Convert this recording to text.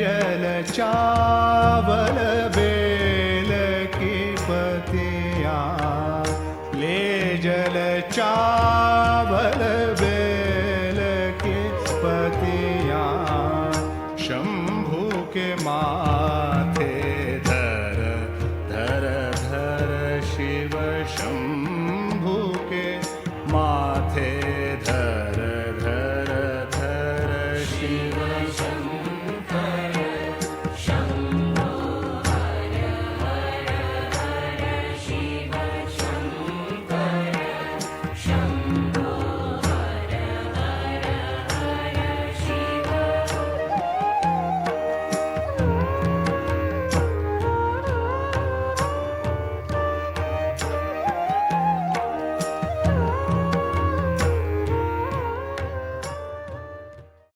जल चावल बेल की पतिया ले जल चावल बेल के पतिया शंभू के माथे धर धर धर शिव शंभू के माथे